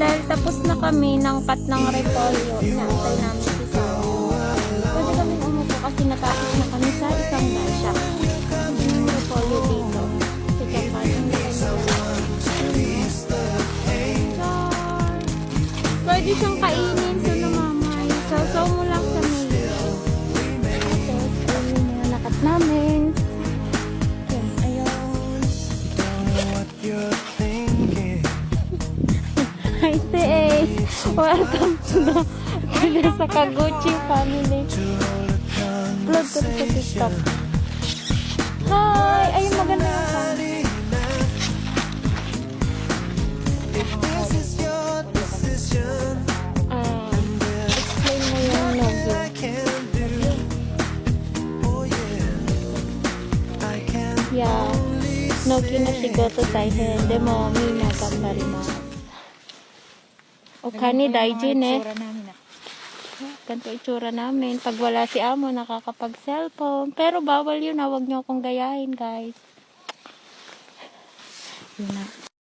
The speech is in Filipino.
dahil tapos na kami ng cut ng repolyo, inaantay namin si Sam. Pwede kami umupo kasi natapos na kami sa isang dasya. Yung repolyo dito. Si Japan, ang laki! Pwede siyang kainin Hi, si Ace. Welcome to the to the Sakaguchi family. Vlog ko sa TikTok. Hi! Ay, maganda ka. Ah, explain mo yung nogi. Yeah. Nogi no shigoto taihen. Demo, mi na gambarimasu. O kani daiji ne. Tsura namin ah. Ganito itsura namin. Pag wala si Amo, nakakapag-cellphone. Pero bawal yun, ha. Huwag niyo akong gayahin, guys. Yun na.